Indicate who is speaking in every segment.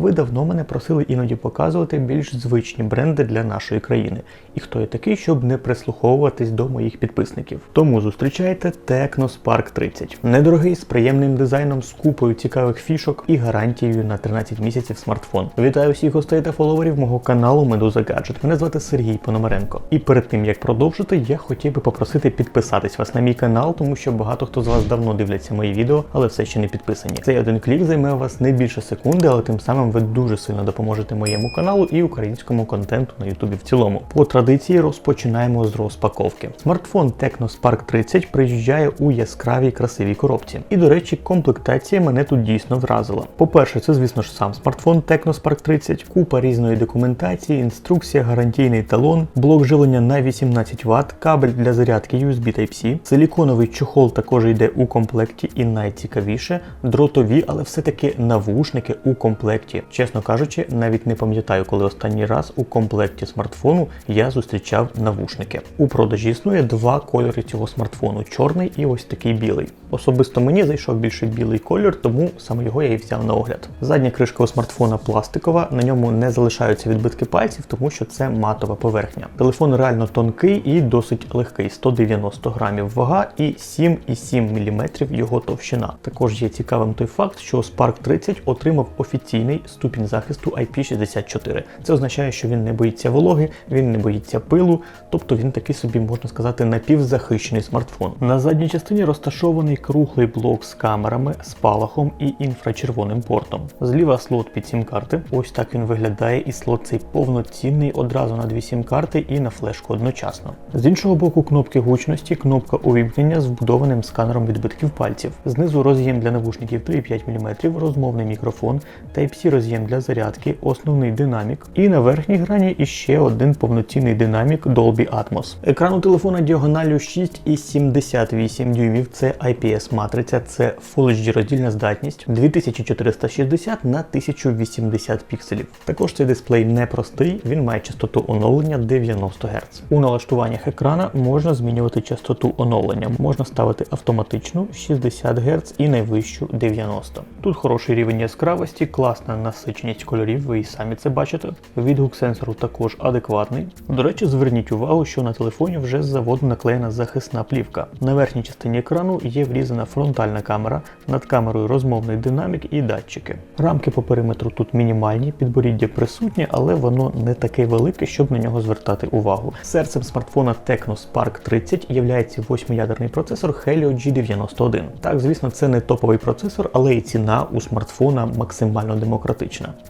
Speaker 1: Ви давно мене просили іноді показувати більш звичні бренди для нашої країни. І хто я такий, щоб не прислуховуватись до моїх підписників. Тому зустрічайте Tecno Spark 30. Недорогий з приємним дизайном, з купою цікавих фішок і гарантією на 13 місяців смартфон. Вітаю всіх гостей та фоловерів мого каналу Медуза Гаджет. Мене звати Сергій Пономаренко. І перед тим як продовжити, я хотів би попросити підписатись вас на мій канал, тому що багато хто з вас давно дивляться мої відео, але все ще не підписані. Цей один клік займе у вас не більше секунди, але тим самим ви дуже сильно допоможете моєму каналу і українському контенту на Ютубі в цілому. По традиції розпочинаємо з розпаковки. Смартфон Tecno Spark 30 приїжджає у яскравій красивій коробці. І до речі, комплектація мене тут дійсно вразила. По-перше, це звісно ж сам смартфон Tecno Spark 30, купа різної документації, інструкція, гарантійний талон, блок живлення на 18 Вт, кабель для зарядки USB Type-C, силіконовий чохол також йде у комплекті, і найцікавіше дротові, але все-таки навушники у комплекті. Чесно кажучи, навіть не пам'ятаю, коли останній раз у комплекті смартфону я зустрічав навушники. У продажі існує два кольори цього смартфону: чорний і ось такий білий. Особисто мені зайшов більше білий колір, тому саме його я і взяв на огляд. Задня кришка у смартфона пластикова, на ньому не залишаються відбитки пальців, тому що це матова поверхня. Телефон реально тонкий і досить легкий 190 грамів вага і 7,7 мм його товщина. Також є цікавим той факт, що Spark 30 отримав офіційний ступінь захисту IP64. Це означає, що він не боїться вологи, він не боїться пилу, тобто він такий собі, можна сказати, напівзахищений смартфон. На задній частині розташований круглий блок з камерами, спалахом і інфрачервоним портом. Зліва слот під сім-карти. Ось так він виглядає, і слот цей повноцінний одразу на дві сім-карти і на флешку одночасно. З іншого боку, кнопки гучності, кнопка увімкнення з вбудованим сканером відбитків пальців. Знизу роз'єм для навушників 3,5 мм, розмовний мікрофон, Type-C роз'єм для зарядки, основний динамік. І на верхній грані іще один повноцінний динамік Dolby Atmos. Екран у телефона діагоналю 6,78 дюймів. Це IPS матриця, це Full HD роздільна здатність 2460 на 1080 пікселів. Також цей дисплей не простий, він має частоту оновлення 90 Гц. У налаштуваннях екрана можна змінювати частоту оновлення, можна ставити автоматичну 60 Гц і найвищу 90. Тут хороший рівень яскравості, класна насиченість кольорів, ви і самі це бачите. Відгук сенсору також адекватний. До речі, зверніть увагу, що на телефоні вже з заводу наклеєна захисна плівка. На верхній частині екрану є врізана фронтальна камера, над камерою розмовний динамік і датчики. Рамки по периметру тут мінімальні, підборіддя присутнє, але воно не таке велике, щоб на нього звертати увагу. Серцем смартфона Tecno Spark 30 є 8-ядерний процесор Helio G91. Так, звісно, це не топовий процесор, але і ціна у смартфона максимально демократична.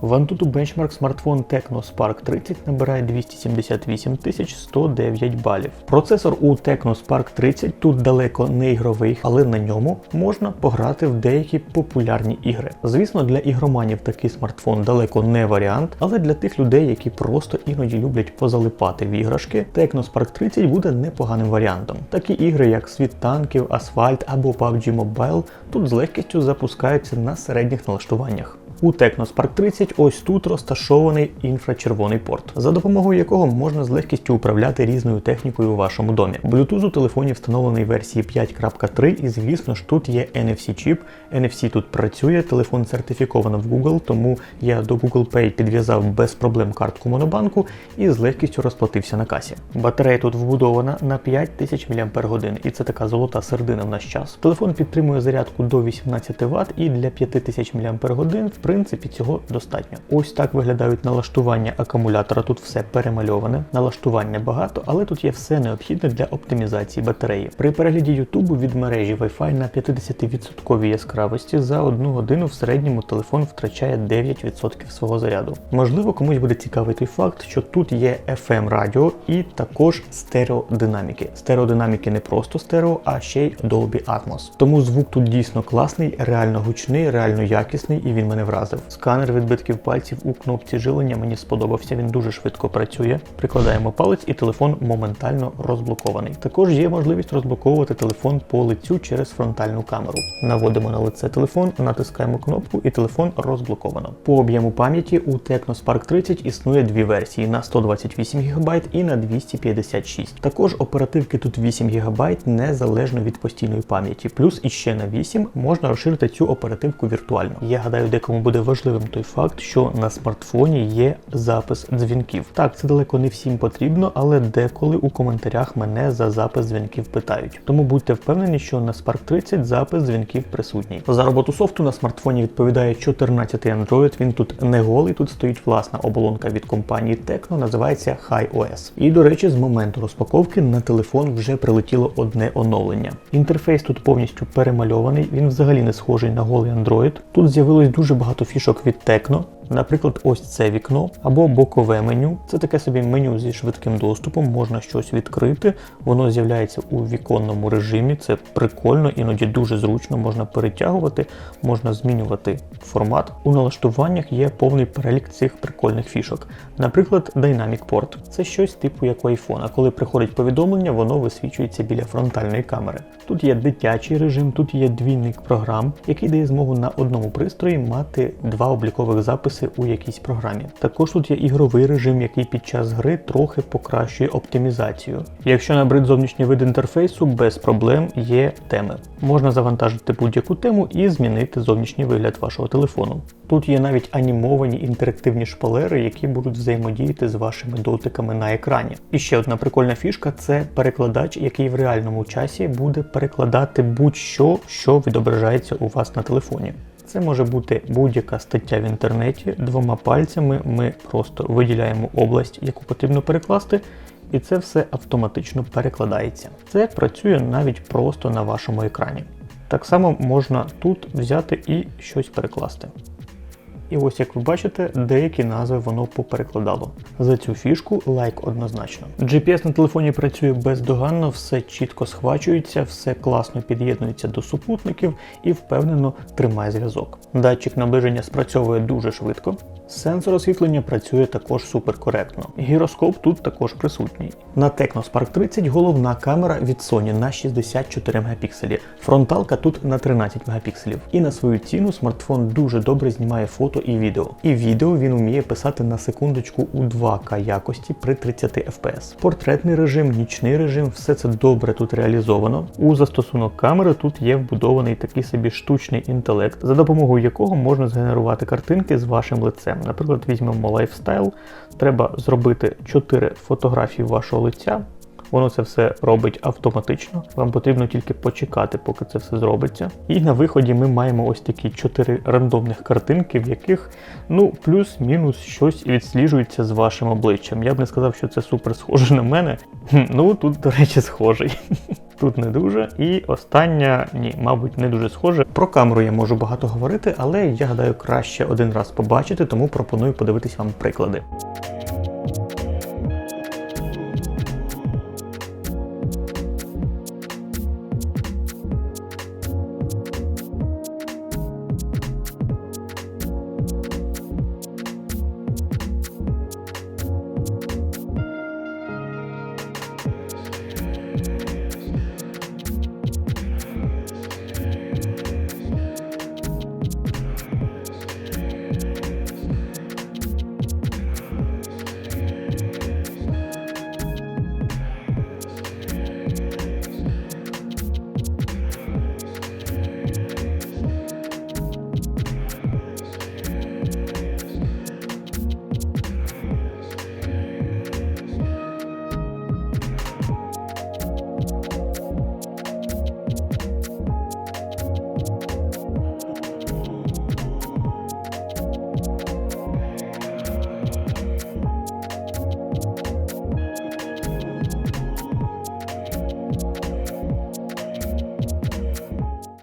Speaker 1: В Antutu Benchmark смартфон Tecno Spark 30 набирає 278 109 балів. Процесор у Tecno Spark 30 тут далеко не ігровий, але на ньому можна пограти в деякі популярні ігри. Звісно, для ігроманів такий смартфон далеко не варіант, але для тих людей, які просто іноді люблять позалипати в іграшки, Tecno Spark 30 буде непоганим варіантом. Такі ігри, як Світ танків, Асфальт або PUBG Mobile, тут з легкістю запускаються на середніх налаштуваннях. У Tecno Spark 30 ось тут розташований інфрачервоний порт, за допомогою якого можна з легкістю управляти різною технікою у вашому домі. Bluetooth у телефоні встановлений версії 5.3 і звісно ж тут є NFC чіп. NFC тут працює, телефон сертифіковано в Google, тому я до Google Pay підв'язав без проблем картку Монобанку і з легкістю розплатився на касі. Батарея тут вбудована на 5000 мАч, і це така золота сердина в наш час. Телефон підтримує зарядку до 18 Вт і для 5000 мАч в принципі цього достатньо. Ось так виглядають налаштування акумулятора. Тут все перемальоване, налаштування багато, але тут є все необхідне для оптимізації батареї. При перегляді Ютубу від мережі Wi-Fi на 50% яскравості за одну годину в середньому телефон втрачає 9% свого заряду. Можливо, комусь буде цікавий той факт, що тут є FM радіо і також стереодинаміки. Стереодинаміки не просто стерео, а ще й Dolby Atmos. Тому звук тут дійсно класний, реально гучний, реально якісний, і він мене вразив. Сканер відбитків пальців у кнопці жилення мені сподобався, він дуже швидко працює. Прикладаємо палець і телефон моментально розблокований. Також є можливість розблоковувати телефон по лицю через фронтальну камеру. Наводимо на лице телефон, натискаємо кнопку і телефон розблоковано. По об'єму пам'яті у Tecno Spark 30 існує дві версії на 128 ГБ і на 256. Також оперативки тут 8 ГБ незалежно від постійної пам'яті. Плюс іще на 8 можна розширити цю оперативку віртуально. Я гадаю, декому буде буде важливим той факт, що на смартфоні є запис дзвінків. Так, це далеко не всім потрібно, але деколи у коментарях мене за запис дзвінків питають. Тому будьте впевнені, що на Spark 30 запис дзвінків присутній. За роботу софту на смартфоні відповідає 14-й Android. Він тут не голий, тут стоїть власна оболонка від компанії Tecno, називається HiOS. І до речі, з моменту розпаковки на телефон вже прилетіло одне оновлення. Інтерфейс тут повністю перемальований, він взагалі не схожий на голий Android. Тут з'явилось дуже багато фішок від Tecno. Наприклад, ось це вікно або бокове меню. Це таке собі меню зі швидким доступом, можна щось відкрити. Воно з'являється у віконному режимі. Це прикольно, іноді дуже зручно, можна перетягувати, можна змінювати формат. У налаштуваннях є повний перелік цих прикольних фішок. Наприклад, Dynamic Port. Це щось типу як у iPhone. А коли приходить повідомлення, воно висвічується біля фронтальної камери. Тут є дитячий режим, тут є двійник програм, який дає змогу на одному пристрої мати два облікових записи у якійсь програмі. Також тут є ігровий режим, який під час гри трохи покращує оптимізацію. Якщо набрид зовнішній вид інтерфейсу, без проблем є теми. Можна завантажити будь-яку тему і змінити зовнішній вигляд вашого телефону. Тут є навіть анімовані інтерактивні шпалери, які будуть взаємодіяти з вашими дотиками на екрані. І ще одна прикольна фішка це перекладач, який в реальному часі буде перекладати будь-що, що відображається у вас на телефоні. Це може бути будь-яка стаття в інтернеті. Двома пальцями ми просто виділяємо область, яку потрібно перекласти, і це все автоматично перекладається. Це працює навіть просто на вашому екрані. Так само можна тут взяти і щось перекласти. І ось як ви бачите, деякі назви воно поперекладало. За цю фішку лайк однозначно. GPS на телефоні працює бездоганно, все чітко схвачується, все класно під'єднується до супутників і впевнено тримає зв'язок. Датчик наближення спрацьовує дуже швидко. Сенсор освітлення працює також суперкоректно. Гіроскоп тут також присутній. На Tecno Spark 30 головна камера від Sony на 64 Мп. Фронталка тут на 13 Мп. І на свою ціну смартфон дуже добре знімає фото і відео. І відео він вміє писати на секундочку у 2К якості при 30 FPS. Портретний режим, нічний режим, все це добре тут реалізовано. У застосунок камери тут є вбудований такий собі штучний інтелект, за допомогою якого можна згенерувати картинки з вашим лицем. Наприклад, візьмемо лайфстайл. Треба зробити 4 фотографії вашого лиця. Воно це все робить автоматично. Вам потрібно тільки почекати, поки це все зробиться. І на виході ми маємо ось такі 4 рандомних картинки, в яких ну плюс-мінус щось відсліджується з вашим обличчям. Я б не сказав, що це супер схоже на мене. Ну тут, до речі, схожий. Тут не дуже. І остання, ні, мабуть, не дуже схоже. Про камеру я можу багато говорити, але я гадаю, краще один раз побачити, тому пропоную подивитись вам приклади.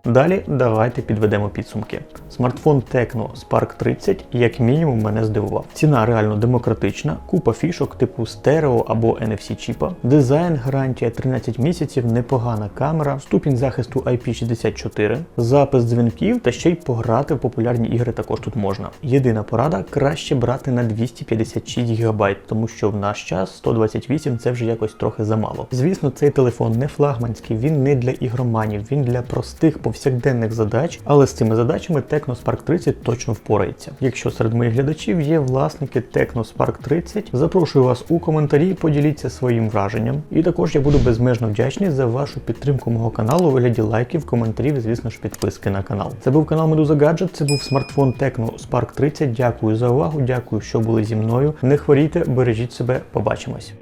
Speaker 1: Далі давайте підведемо підсумки. Смартфон Tecno Spark 30 як мінімум мене здивував. Ціна реально демократична, купа фішок типу стерео або NFC чіпа, дизайн, гарантія 13 місяців, непогана камера, ступінь захисту IP64, запис дзвінків та ще й пограти в популярні ігри також тут можна. Єдина порада краще брати на 256 ГБ, тому що в наш час 128 це вже якось трохи замало. Звісно, цей телефон не флагманський, він не для ігроманів, він для простих повсякденних задач, але з цими задачами Tecno Technospark 30 точно впорається. Якщо серед моїх глядачів є власники Technospark 30, запрошую вас у коментарі, поділіться своїм враженням. І також я буду безмежно вдячний за вашу підтримку мого каналу у вигляді лайків, коментарів і, звісно ж, підписки на канал. Це був канал Медуза Гаджет, це був смартфон Technospark 30. Дякую за увагу, дякую, що були зі мною. Не хворійте, бережіть себе, побачимось.